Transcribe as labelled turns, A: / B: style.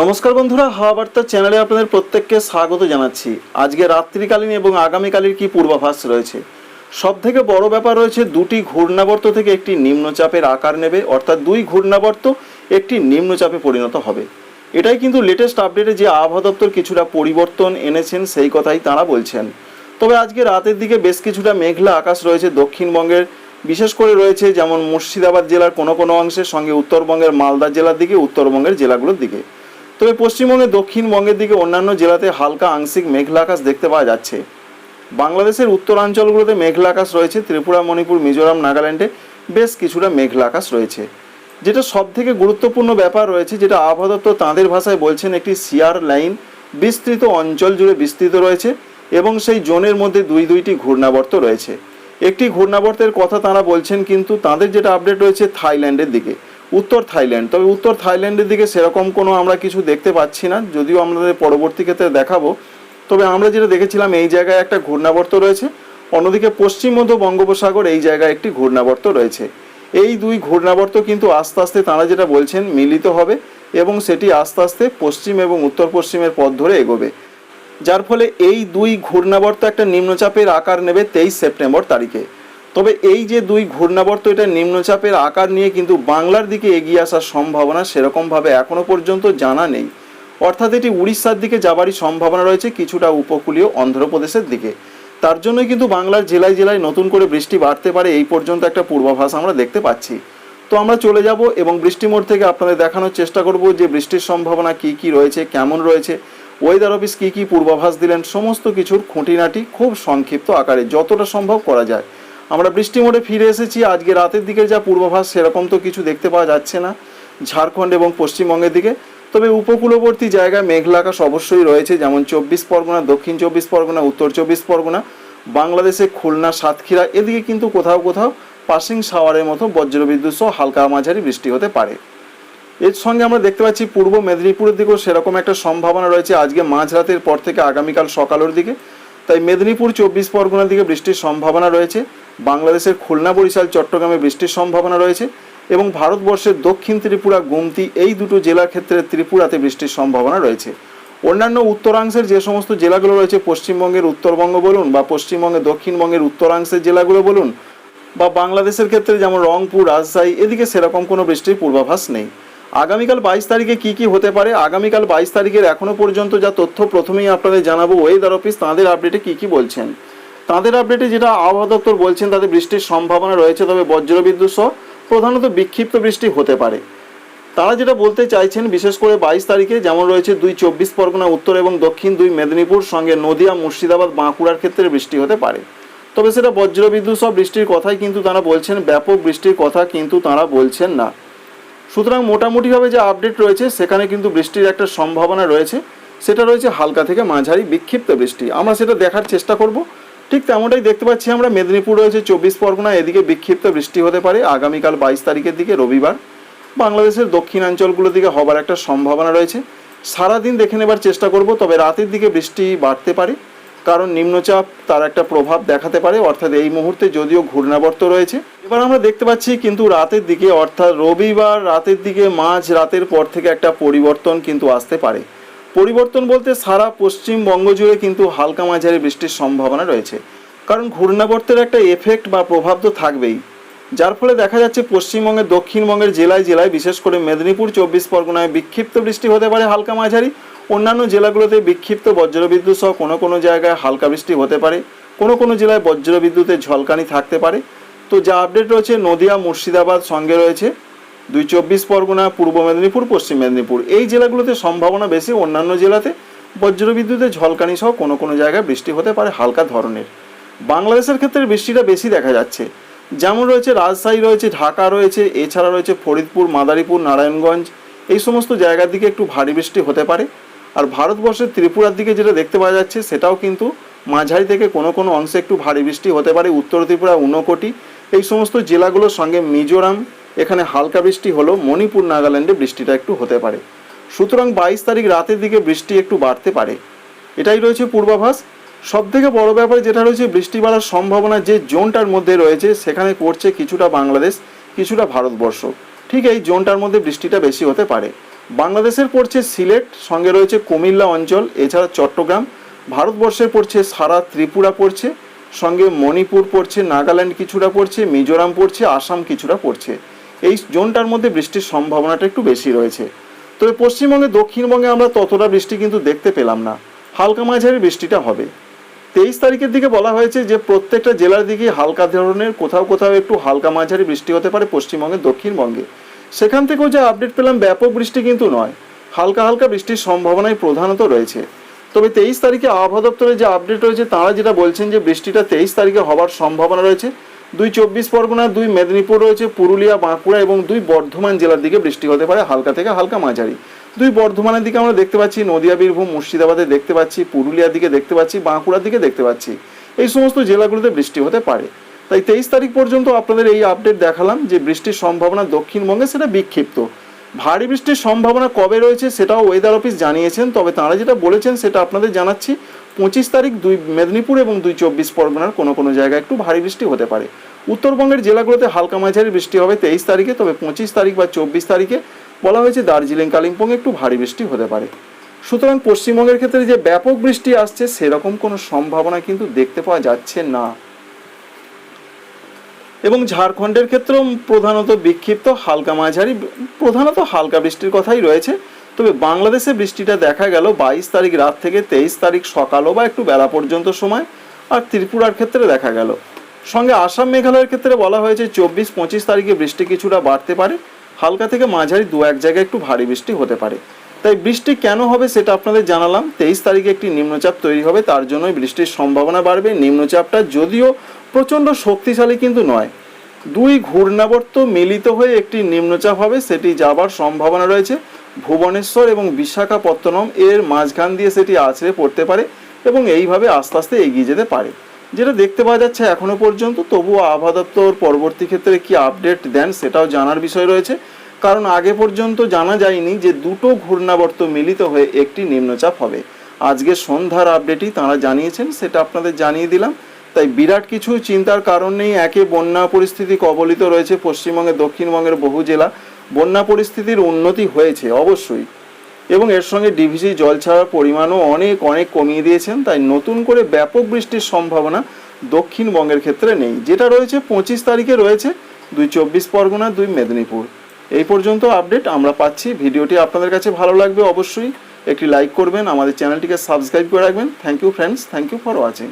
A: নমস্কার বন্ধুরা, হাওয়া বার্তা চ্যানেলে আপনাদের প্রত্যেককে স্বাগত জানাচ্ছি। আজকে রাত্রিকালীন এবং আগামীকালের কি পূর্বাভাস রয়েছে? সব থেকে বড় ব্যাপার রয়েছে, দুটি ঘূর্ণাবর্ত থেকে একটি নিম্নচাপের আকার নেবে, অর্থাৎ দুই ঘূর্ণাবর্ত একটি নিম্নচাপে পরিণত হবে। এটাই কিন্তু লেটেস্ট আপডেটে যে আবহাওয়া দপ্তর কিছুটা পরিবর্তন এনেছেন, সেই কথাই তারা বলছেন। তবে আজকে রাতের দিকে বেশ কিছুটা মেঘলা আকাশ রয়েছে দক্ষিণবঙ্গের। বিশেষ করে রয়েছে যেমন মুর্শিদাবাদ জেলার কোনো কোনো অংশের সঙ্গে উত্তরবঙ্গের মালদা জেলার দিকে, উত্তরবঙ্গের জেলাগুলোর দিকে। তবে পশ্চিমবঙ্গের দক্ষিণবঙ্গের দিকে অন্যান্য জেলাতে হালকা আংশিক মেঘলা আকাশ দেখতে পাওয়া যাচ্ছে। বাংলাদেশের উত্তরাঞ্চলগুলোতে মেঘলা আকাশ রয়েছে, ত্রিপুরা, মণিপুর, মিজোরাম, নাগাল্যান্ডে বেশ কিছুটা মেঘলা আকাশ রয়েছে। যেটা সব থেকে গুরুত্বপূর্ণ ব্যাপার রয়েছে, যেটা আবহাওয়া দপ্তর তাঁদের ভাষায় বলছেন, একটি সিয়ার লাইন বিস্তৃত অঞ্চল জুড়ে বিস্তৃত রয়েছে এবং সেই জোনের মধ্যে দুই দুইটি ঘূর্ণাবর্ত রয়েছে। একটি ঘূর্ণাবর্তের কথা তারা বলছেন, কিন্তু তাদের যেটা আপডেট রয়েছে থাইল্যান্ডের দিকে। উত্তর থাইল্যান্ড। তবে উত্তর থাইল্যান্ডের দিকে সেরকম কোনো আমরা কিছু দেখতে পাচ্ছি না, যদিও আমাদের পরবর্তী ক্ষেত্রে দেখাবো। তবে আমরা যেটা দেখেছিলাম, এই জায়গায় একটা ঘূর্ণাবর্ত রয়েছে। অন্যদিকে পশ্চিম মধ্য বঙ্গোপসাগর, এই জায়গায় একটি ঘূর্ণাবর্ত রয়েছে। এই দুই ঘূর্ণাবর্ত কিন্তু আস্তে আস্তে তারা যেটা বলছেন, মিলিত হবে এবং সেটি আস্তে আস্তে পশ্চিম এবং উত্তর পশ্চিমের পথ ধরে এগোবে। যার ফলে এই দুই ঘূর্ণাবর্ত একটা নিম্নচাপের আকার নেবে তেইশ সেপ্টেম্বর তারিখে। তবে এই যে দুই ঘূর্ণাবর্ত, এটা নিম্নচাপের আকার নিয়ে কিন্তু বাংলার দিকে এগিয়ে আসার সম্ভাবনা সেরকমভাবে এখনও পর্যন্ত জানা নেই। অর্থাৎ এটি উড়িষ্যার দিকে যাবারই সম্ভাবনা রয়েছে কিছুটা উপকূলীয় অন্ধ্রপ্রদেশের দিকে। তার জন্যই কিন্তু বাংলার জেলায় জেলায় নতুন করে বৃষ্টি বাড়তে পারে এই পর্যন্ত একটা পূর্বাভাস আমরা দেখতে পাচ্ছি। তো আমরা চলে যাব এবং বৃষ্টি মোড় থেকে আপনাদের দেখানোর চেষ্টা করব যে বৃষ্টির সম্ভাবনা কি কি রয়েছে, কেমন রয়েছে ওয়েদার অফিস কি কি পূর্বাভাস দিলেন, সমস্ত কিছুর খুঁটিনাটি খুব সংক্ষিপ্ত আকারে যতটা সম্ভব করা যায়। আমরা বৃষ্টি মোড়ে ফিরে এসেছি। আজকে রাতের দিকে যা পূর্বাভাস, সেরকম তো কিছু দেখতে পাওয়া যাচ্ছে না ঝাড়খণ্ড এবং পশ্চিমবঙ্গের দিকে। তবে উপকূলবর্তী জায়গায় মেঘলা আকাশ অবশ্যই রয়েছে, যেমন চব্বিশ পরগনা, দক্ষিণ চব্বিশ পরগনা, উত্তর চব্বিশ পরগনা বাংলাদেশে খুলনা, সাতক্ষীরা, এদিকে কিন্তু কোথাও কোথাও পাসিং শাওয়ারের মতো বজ্রবিদ্যুৎ সহ হালকা মাঝারি বৃষ্টি হতে পারে। এর সঙ্গে আমরা দেখতে পাচ্ছি পূর্ব মেদিনীপুরের দিকেও সেরকম একটা সম্ভাবনা রয়েছে। আজকে মাঝরাতের পর থেকে আগামীকাল সকালের দিকে, তাই মেদিনীপুর, চব্বিশ পরগনার দিকে বৃষ্টির সম্ভাবনা রয়েছে। বাংলাদেশের খুলনা, বরিশাল, চট্টগ্রামে বৃষ্টির সম্ভাবনা রয়েছে এবং ভারতবর্ষের দক্ষিণ ত্রিপুরা, গুমতি এই দুটো জেলার ক্ষেত্রে ত্রিপুরাতে বৃষ্টির সম্ভাবনা রয়েছে। অন্যান্য উত্তরাংশের যে সমস্ত জেলাগুলো রয়েছে, পশ্চিমবঙ্গের উত্তরবঙ্গ বলুন বা পশ্চিমবঙ্গের দক্ষিণবঙ্গের উত্তরাংশের জেলাগুলো বলুন বা বাংলাদেশের ক্ষেত্রে যেমন রংপুর, রাজশাহী, এদিকে সেরকম কোনো বৃষ্টির পূর্বাভাস নেই। আগামীকাল বাইশ তারিখে কি কি হতে পারে? আগামীকাল বাইশ তারিখের এখনও পর্যন্ত যা তথ্য প্রথমেই আপনাদের জানাব ওয়েদার অফিস তাঁদের আপডেটে কি কি বলছেন? তাঁদের আপডেটে যেটা আবহাওয়া দপ্তর বলছেন তাদের বৃষ্টির সম্ভাবনা রয়েছে, তবে বজ্রবিদ্যুৎ সহ প্রধানত বিক্ষিপ্ত বৃষ্টি হতে পারে। তারা যেটা বলতে চাইছেন, বিশেষ করে বাইশ তারিখে যেমন রয়েছে দুই চব্বিশ পরগনা, উত্তর এবং দক্ষিণ দুই মেদিনীপুর, সঙ্গে নদিয়া, মুর্শিদাবাদ, বাঁকুড়ার ক্ষেত্রে বৃষ্টি হতে পারে। তবে সেটা বজ্রবিদ্যুৎ সহ বৃষ্টির কথাই কিন্তু তারা বলছেন, ব্যাপক বৃষ্টির কথা কিন্তু তারা বলছেন না। সুতরাং মোটামুটিভাবে যে আপডেট রয়েছে, সেখানে কিন্তু বৃষ্টির একটা সম্ভাবনা রয়েছে। সেটা রয়েছে হালকা থেকে মাঝারি বিক্ষিপ্ত বৃষ্টি। আমরা সেটা দেখার চেষ্টা করব। ঠিক তেমনটাই দেখতে পাচ্ছি আমরা। মেদিনীপুর রয়েছে চব্বিশ পরগনা, এদিকে বিক্ষিপ্ত বৃষ্টি হতে পারে। আগামীকাল বাইশ তারিখের দিকে রবিবার। বাংলাদেশের দক্ষিণাঞ্চলগুলোর দিকে হবার একটা সম্ভাবনা রয়েছে। সারাদিন দেখে নেবার চেষ্টা করব, তবে রাতের দিকে বৃষ্টি বাড়তে পারে। কারণ নিম্নচাপ তার একটা প্রভাব দেখাতে পারে। অর্থাৎ এই মুহূর্তে যদিও ঘূর্ণাবর্ত রয়েছে। এবার আমরা দেখতে পাচ্ছি কিন্তু রাতের দিকে, অর্থাৎ রবিবার রাতের দিকে মাঝ রাতের পর থেকে একটা পরিবর্তন কিন্তু আসতে পারে। পরিবর্তন বলতে সারা পশ্চিমবঙ্গ জুড়ে কিন্তু হালকা মাঝারি বৃষ্টির সম্ভাবনা রয়েছে। কারণ ঘূর্ণাবর্তের একটা এফেক্ট বা প্রভাব তো থাকবেই। যার ফলে দেখা যাচ্ছে পশ্চিমবঙ্গের দক্ষিণবঙ্গের জেলায় জেলায়, বিশেষ করে মেদিনীপুর, চব্বিশ পরগনায় বিক্ষিপ্ত বৃষ্টি হতে পারে হালকা মাঝারি। অন্যান্য জেলাগুলোতে বিক্ষিপ্ত বজ্রবিদ্যুৎ সহ কোনো কোনো জায়গায় হালকা বৃষ্টি হতে পারে। কোনো কোনো জেলায় বজ্রবিদ্যুতের ঝলকানি থাকতে পারে। তো যা আপডেট রয়েছে, নদিয়া, মুর্শিদাবাদ সঙ্গে রয়েছে। দুই চব্বিশ পরগনা, পূর্ব মেদিনীপুর, পশ্চিম মেদিনীপুর। এই জেলাগুলোতে সম্ভাবনা বেশি, অন্যান্য জেলাতে বজ্রবিদ্যুতের ঝলকানি সহ কোনো কোনো জায়গায় বৃষ্টি হতে পারে হালকা ধরনের। বাংলাদেশের ক্ষেত্রে বৃষ্টিটা বেশি দেখা যাচ্ছে। যেমন রয়েছে রাজশাহী, রয়েছে ঢাকা, রয়েছে এছাড়া রয়েছে ফরিদপুর, মাদারীপুর, নারায়ণগঞ্জ। এই সমস্ত জায়গার দিকে একটু ভারী বৃষ্টি হতে পারে। আর ভারতবর্ষের ত্রিপুরার দিকে যেটা দেখতে পাওয়া যাচ্ছে, সেটাও কিন্তু মাঝারি থেকে কোনো কোনো অংশে একটু ভারী বৃষ্টি হতে পারে। উত্তর ত্রিপুরা, ঊনকোটি। এই সমস্ত জেলাগুলোর সঙ্গে মিজোরাম এখানে হালকা বৃষ্টি হলো মণিপুর নাগাল্যান্ডে বৃষ্টিটা একটু হতে পারে। সুতরাং বাইশ তারিখ রাতের দিকে বৃষ্টি একটু বাড়তে পারে। এটাই রয়েছে পূর্বাভাস। সব থেকে বড় ব্যাপার যেটা রয়েছে, বৃষ্টি বাড়ার সম্ভাবনা যে জোনটার মধ্যে রয়েছে, সেখানে পড়ছে কিছুটা বাংলাদেশ, কিছুটা ভারতবর্ষ। ঠিক এই জোনটার মধ্যে বৃষ্টিটা বেশি হতে পারে। বাংলাদেশের পড়ছে সিলেট, সঙ্গে রয়েছে কুমিল্লা অঞ্চল, এছাড়া চট্টগ্রাম। ভারতবর্ষের পড়ছে সারা, ত্রিপুরা পড়ছে। সঙ্গে মণিপুর পড়ছে, নাগাল্যান্ড কিছুটা পড়ছে, মিজোরাম পড়ছে, আসাম কিছুটা পড়ছে। এই জোনটার মধ্যে বৃষ্টির সম্ভাবনাটা একটু বেশি রয়েছে। তবে পশ্চিমবঙ্গে, দক্ষিণবঙ্গে আমরা ততটা বৃষ্টি কিন্তু দেখতে পেলাম না। হালকা মাঝারি বৃষ্টিটা হবে। তেইশ তারিখের দিকে বলা হয়েছে যে, প্রত্যেকটা জেলার দিকে হালকা ধরনের, কোথাও কোথাও একটু হালকা মাঝারি বৃষ্টি হতে পারে পশ্চিমবঙ্গের দক্ষিণবঙ্গে। সেখান থেকেও যে আপডেট পেলাম, ব্যাপক বৃষ্টি কিন্তু নয়। হালকা হালকা বৃষ্টির সম্ভাবনাই প্রধানত রয়েছে। তবে তেইশ তারিখে আবহাওয়া দপ্তরের যে আপডেট রয়েছে, তারা যেটা বলছেন যে, বৃষ্টিটা তেইশ তারিখে হওয়ার সম্ভাবনা রয়েছে। দুই চব্বিশ পরগনা, দুই মেদিনীপুর রয়েছে, পুরুলিয়া, বাঁকুড়া এবং দুই বর্ধমান জেলার দিকে বৃষ্টি হতে পারে, হালকা থেকে হালকা মাঝারি। দুই বর্ধমানের দিকে আমরা দেখতে পাচ্ছি, নদিয়া, বীরভূম, মুর্শিদাবাদে দেখতে পাচ্ছি, পুরুলিয়ার দিকে দেখতে পাচ্ছি, বাঁকুড়ার দিকে দেখতে পাচ্ছি। এই সমস্ত জেলাগুলোতে বৃষ্টি হতে পারে। তাই তেইশ তারিখ পর্যন্ত আপনাদের এই আপডেট দেখালাম যে বৃষ্টির সম্ভাবনা দক্ষিণবঙ্গে সেটা বিক্ষিপ্ত। ভারী বৃষ্টির সম্ভাবনা কবে রয়েছে সেটাও ওয়েদার অফিস জানিয়েছেন, তবে তারা যেটা বলেছেন সেটা আপনাদের জানাচ্ছি। পঁচিশ তারিখ দুই মেদিনীপুর এবং দুই চব্বিশ পরগনার কোনো কোনো জায়গায় একটু ভারী বৃষ্টি হতে পারে। উত্তরবঙ্গের জেলাগুলোতে হালকা মাঝারি বৃষ্টি হবে তেইশ তারিখে, তবে পঁচিশ তারিখ বা চব্বিশ তারিখে বলা হয়েছে দার্জিলিং কালিম্পংয়ে একটু ভারী বৃষ্টি হতে পারে। সুতরাং পশ্চিমবঙ্গের ক্ষেত্রে যে ব্যাপক বৃষ্টি আসছে, সেরকম কোনো সম্ভাবনা কিন্তু দেখতে পাওয়া যাচ্ছে না। এবং ঝাড়খণ্ডের ক্ষেত্রেও প্রধানত বিক্ষিপ্ত, হালকা মাঝারি, প্রধানত হালকা বৃষ্টির কথাই রয়েছে। তবে বাংলাদেশে বৃষ্টিটা দেখা গেল বাইশ তারিখ রাত থেকে তেইশ তারিখ সকালও বা একটু বেলা পর্যন্ত সময়, আর ত্রিপুরার ক্ষেত্রে দেখা গেল। সঙ্গে আসাম মেঘালয়ের ক্ষেত্রে বলা হয়েছে চব্বিশ পঁচিশ তারিখে বৃষ্টি কিছুটা বাড়তে পারে, হালকা থেকে মাঝারি দু এক জায়গায় একটু ভারী বৃষ্টি হতে পারে। তাই বৃষ্টি কেন হবে সেটা আপনাদের জানালাম। তেইশ তারিখে একটি নিম্নচাপ তৈরি হবে, তার জন্যই বৃষ্টির সম্ভাবনা বাড়বে। নিম্নচাপটা যদিও প্রচণ্ড শক্তিশালী কিন্তু নয়। দুই ঘূর্ণাবর্ত মিলিত হয়ে একটি নিম্নচাপ হবে, সেটি যাবার সম্ভাবনা রয়েছে। ভুবনেশ্বর এবং বিশাখাপত্তনম এর মাঝখান দিয়ে সেটি আছড়ে পড়তে পারে এবং এইভাবে আস্তে আস্তে এগিয়ে যেতে পারে। যেটা দেখতে পাওয়া যাচ্ছে এখনও পর্যন্ত, তবুও আবহাওয়া দপ্তর পরবর্তী ক্ষেত্রে কি আপডেট দেন সেটাও জানার বিষয় রয়েছে। কারণ আগে পর্যন্ত জানা যায়নি যে দুটো ঘূর্ণাবর্ত মিলিত হয়ে একটি নিম্নচাপ হবে। আজকে সন্ধ্যার আপডেটই তারা জানিয়েছেন, সেটা আপনাদের জানিয়ে দিলাম। তাই বিরাট কিছু চিন্তার কারণ নেই, একে বন্যা পরিস্থিতি কবলিত রয়েছে পশ্চিমবঙ্গের দক্ষিণবঙ্গের বহু জেলা। বন্যা পরিস্থিতির উন্নতি হয়েছে, অবশ্যই। এবং এর সঙ্গে ডিভিসি জল ছাড়ার পরিমাণও অনেক অনেক কমিয়ে দিয়েছেন, তাই নতুন করে ব্যাপক বৃষ্টির সম্ভাবনা দক্ষিণবঙ্গের ক্ষেত্রে নেই। যেটা রয়েছে পঁচিশ তারিখে রয়েছে, দুই চব্বিশ পরগনা, দুই মেদিনীপুর। এই পর্যন্ত আপডেট আমরা পাচ্ছি। ভিডিওটি আপনাদের কাছে ভালো লাগবে অবশ্যই। একটি লাইক করবেন, আমাদের চ্যানেলটিকে সাবস্ক্রাইব করে রাখবেন। Thank you friends thank you for watching